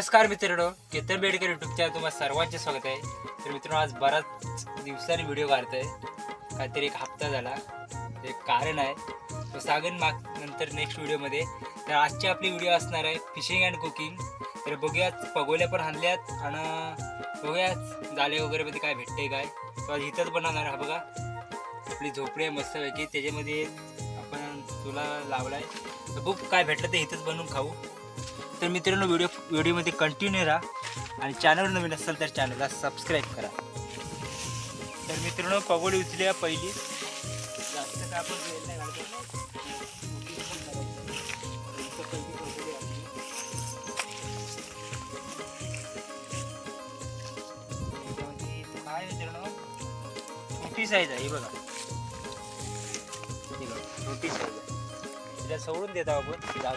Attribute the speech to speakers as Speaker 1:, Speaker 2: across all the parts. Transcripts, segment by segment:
Speaker 1: नमस्कार मित्रांनो केतन बेडकर युट्यूबच्या तुम्हाला सर्वांचे स्वागत आहे. तर मित्रांनो आज बराच दिवसांनी व्हिडिओ काढतोय. काहीतरी एक हप्ता झाला. एक कारण आहे. तो सांगेन माग नंतर नेक्स्ट व्हिडिओमध्ये तर आजची आपली व्हिडिओ असणार आहे फिशिंग अँड कुकिंग तर बघूयात पगोल्या पण आणल्यात आणि बघूयात जाले वगैरेमध्ये काय भेटते काय. तो आज इथंच बनवणार हा बघा. आपली झोपडी आहे मस्तपैकी. त्याच्यामध्ये आपण तुला लावला आहे तर बघ काय भेटलं ते इथंच बनवून खाऊ. तर मित्रांनो व्हिडिओ व्हिडिओमध्ये कंटिन्यू राहा. आणि चॅनल नवीन असेल तर चॅनलला सबस्क्राईब करा. तर मित्रांनो पगोडी उचली पहिली. जास्त काय आपण वेळ नाही काय मित्रांनो? छोटी साईज आहे बघा. ही बघा, छोटी साईज आहे तिला सोडून देतो आपण जाऊ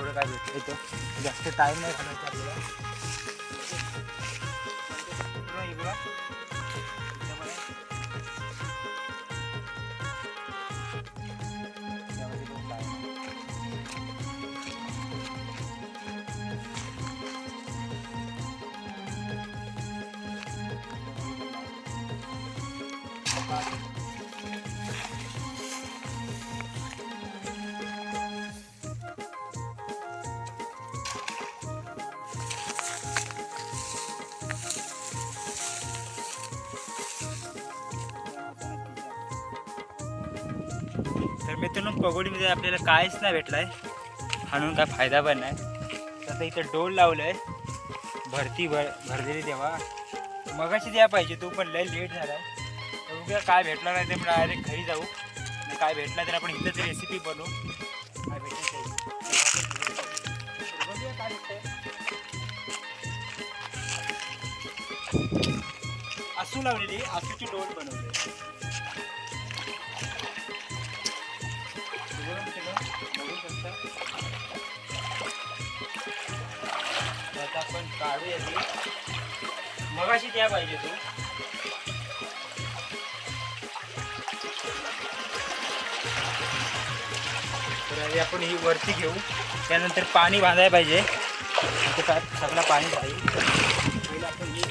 Speaker 1: थोडं काय भेटतं? इथं जास्त टाईम नाही घालायचा आपल्याला. Thank you. तर मित्रांनो पगोडीमध्ये आपल्याला काहीच नाही भेटलाय. हाणून काय फायदा पण नाही. तर आता इथं डोल लावलंय. भरती भर भरलेली तेव्हा. मगाशी द्या पाहिजे तो पण लय लेट झालाय तर उद्या काय भेटला नाही तर डायरेक्ट घरी जाऊ. काय भेटला तर आपण इथंच रेसिपी बनवू. काय भेटलं काय आसू लावलेली आसूची डोल बनवली आपण काढूया ती मगाशी द्या पाहिजे तू. तर आधी आपण ही वरती घेऊ. त्यानंतर पाणी बांधायला पाहिजे. काय? सगळं पाणी पाहिजे पहिलं आपण ही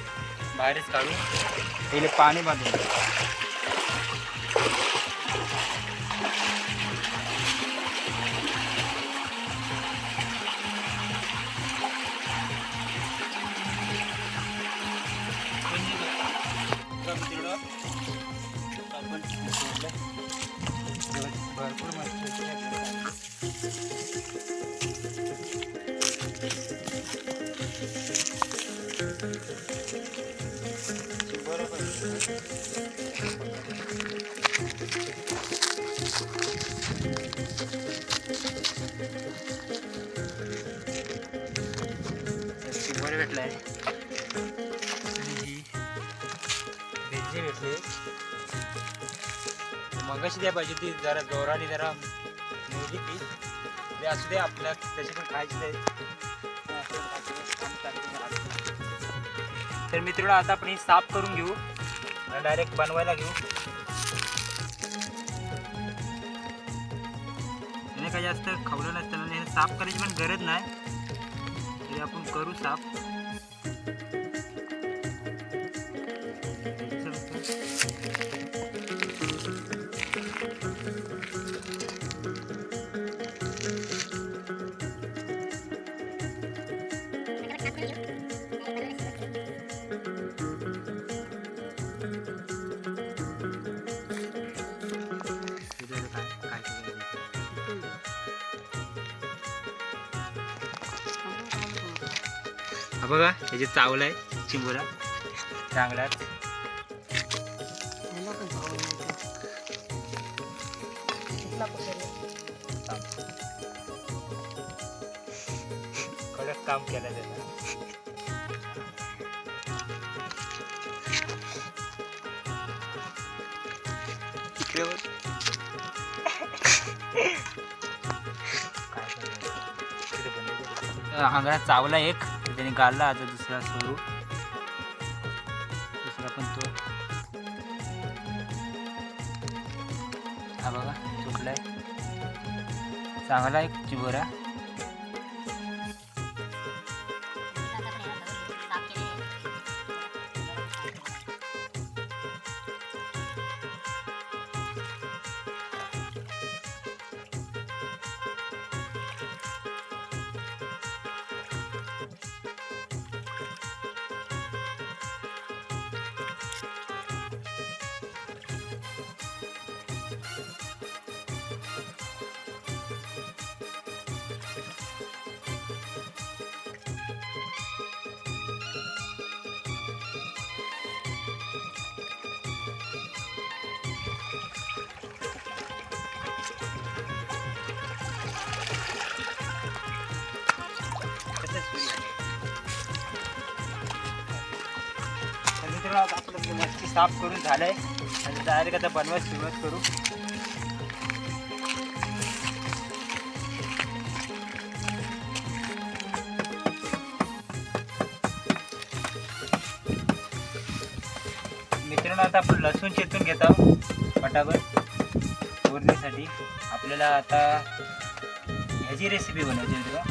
Speaker 1: बाहेरच काढू. पहिले पाणी बांधू भरपूर मच्छी आहेत. बरोबर भेटलाय आणि ही भेटली मगाशी द्या पाहिजे ती जरा जोराने जरा मुली ती. ते असू दे आपल्या त्याची पण खायची नाही. तर मित्रांनो आता आपण ही साफ करून घेऊ डायरेक्ट बनवायला घेऊ. त्याने काही जास्त खवलं नसतं आणि साफ करायची पण गरज नाही. तरी आपण करू साफ. बघा याचे चावला आहे चिंबुरा. चांगलाच कडक काम केलं त्याचं इकडे चावला एक. त्याने गाळला आता दुसरा सुरू दुसरा पण तो. हा बघा तुटलाय चांगला एक चिबोरा. मित्रांनो आता आपलं मच्छी साफ करून झालंय. आणि डायरेक्ट आता बनवायला सुरुवात करू. मित्रांनो आता आपण लसूण चेतून घेत आहोत पटापट फोडणीसाठी. आपल्याला आता ह्याची रेसिपी बनवायची आहे तुला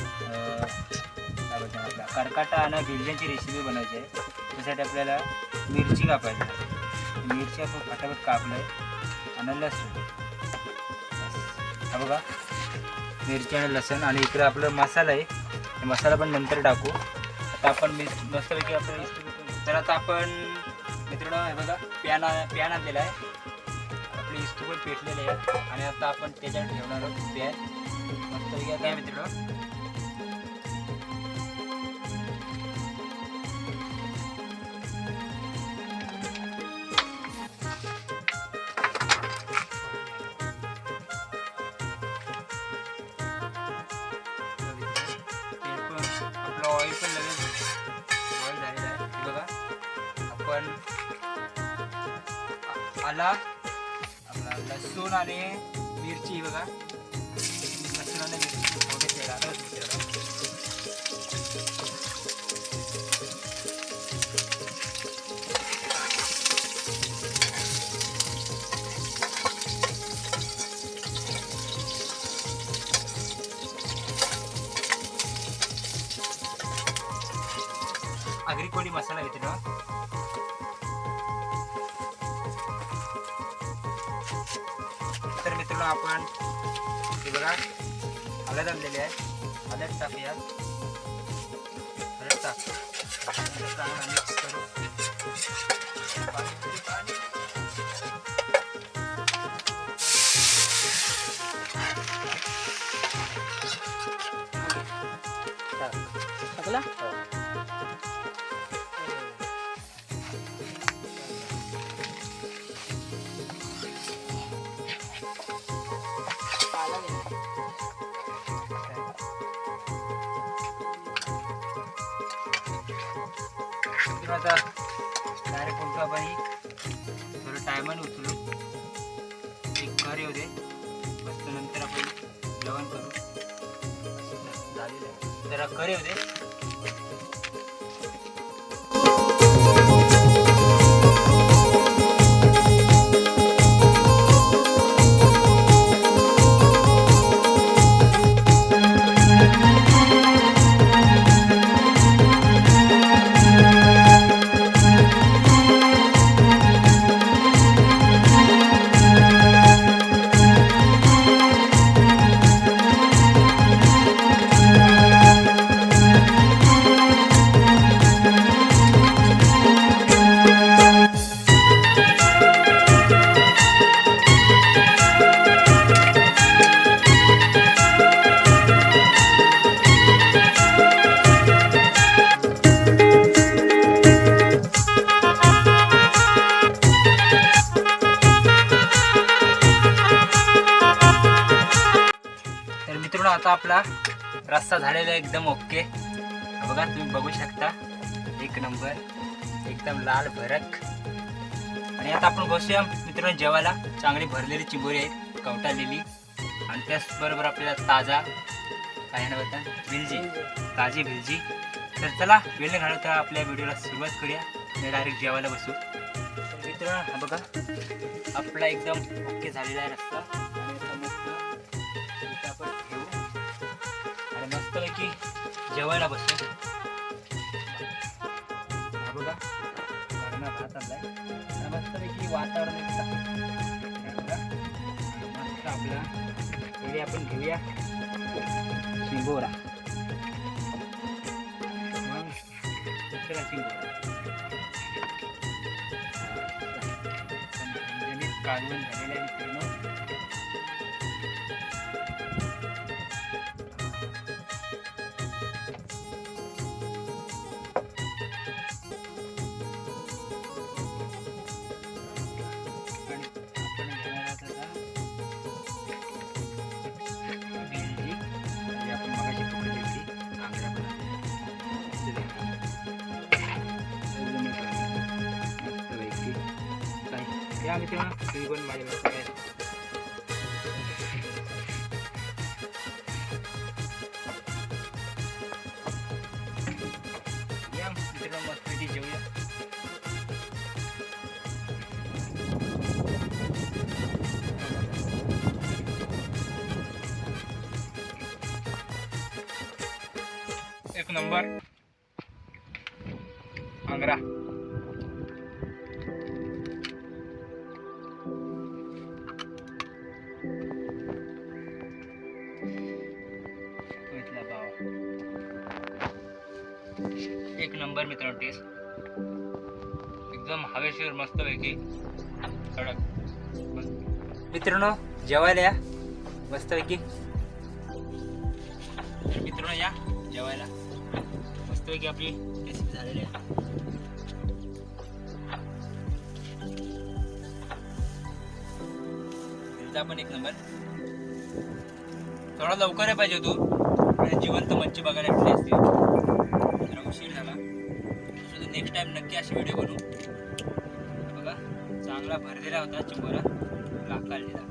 Speaker 1: काय बोलतात आपला कडकाटा आणि भिल्ल्यांची रेसिपी बनवायची आहे. त्यासाठी आपल्याला मिरची कापायची. मिरची आपण फटाफट कापलं आणि लसूण. हा बघा. मिरची आणि लसूण. आणि इकडे आपलं मसाला आहे. मसाला पण नंतर टाकू. आता आपण मिस मस्तपैकी आपण तर आता आपण मित्रांनो हे बघा पॅन पॅन आणलेला आहे. आपली इस्त्री पण पेटलेली आहे. आणि आता आपण त्याच्यावर ठेवणार आहोत. पॅन मस्तपैकी काय मित्रांनो आला आपला लसूण आणि मिरची ही बघा लसूण आणि मिरची थोडे तेल आलं मित्रांनो. आगरी कोळी मसाला घेते ना मित्रांनो आपण हे बघा हळद आणलेली आहे हळद टाकूया हळद टाक चांगला मिक्स करू पाणी- पाणी. टाक.
Speaker 2: टाकला
Speaker 1: टायमाने उचलू एक घर येऊ दे. मस्त नंतर आपण जेवण करू. झालेलं आहे. जरा कर येऊ दे. होता आपला रस्ता झालेला आहे एकदम ओके. बघा तुम्ही बघू शकता. एक नंबर एकदम लाल भरक. आणि आता आपण बसूया मित्रांनो जेवायला. चांगली भरलेली चिंबोरी आहे कवटालेली. आणि त्याचबरोबर आपल्याला ताजा काय नाव होतं भिलजी ताजी भिलजी. तर चला वेळ नाही घालवता आपल्या व्हिडिओला सुरुवात करूया. आणि डायरेक्ट जेवायला बसू. मित्र मित्रांनो हा बघा आपला एकदम ओके झालेला आहे रस्ता. मस्तपैकी जेवायला बसतो बघा भात आणलाय. मस्तपैकी वातावरण मस्त आपला पहिले आपण घेऊया. शिंगोरा. मग दुसरा शिंगोरा. म्हणजे काढून कालवण मित्रांनो. काय या मित्रांनो तुम्ही पण माझ्या काय या मित्रांनो मस्तपैकी जेवूया एक नंबर मस्त पैकी कडक मित्रांनो जेवायला या. मस्तपैकी. पैकी मित्रांनो या जेवायला. मस्तपैकी आपली रेसिपी झालेली आहे. पण एक नंबर. थोडा लवकर पाहिजे हो तू. जिवंत मच्छी बघायला भेटली असते. जरा उशीर झाला. नेक्स्ट टाइम नक्की अशी व्हिडिओ बनवू. चांगला भरलेला होता चिंबोरा. लाख काढलेला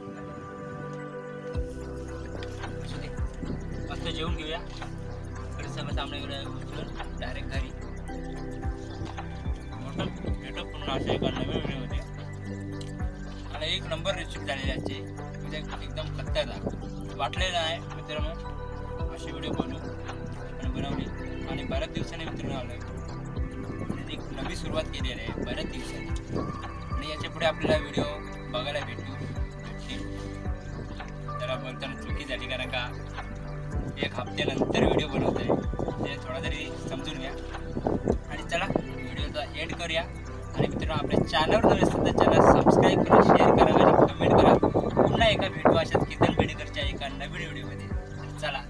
Speaker 1: मस्त जेवून घेऊया. परत समज सामने उचलून डायरेक्ट घरी. मोठं भेटो म्हणून असं एका नवीन व्हिडिओमध्ये आणि एक नंबर रेसिपी झालेली आहे म्हणजे एकदम खतरनाक. वाटलेलं आहे मित्रांनो. अशी व्हिडिओ बनवू. आणि बनवली. आणि बऱ्याच दिवसाने मित्रांनो आलो एक नवी सुरुवात केलेली आहे बऱ्याच दिवसांनी. आणि याच्यापुढे आपल्याला व्हिडिओ बघायला भेटू भेटतील जरा बोलताना चुकी झाली कारण का एक हप्त्यानंतर व्हिडिओ बनवत आहे ते थोडा तरी समजून घ्या. आणि चला व्हिडिओचा एंड करूया. आणि मित्रांनो आपल्या चॅनलवर नवीन असतात तर चॅनल सबस्क्राईब करा शेअर करा आणि कमेंट करा. पुन्हा एका व्हिडिओ अशाच कितन बेडेकरच्या एका नवीन व्हिडिओमध्ये चला.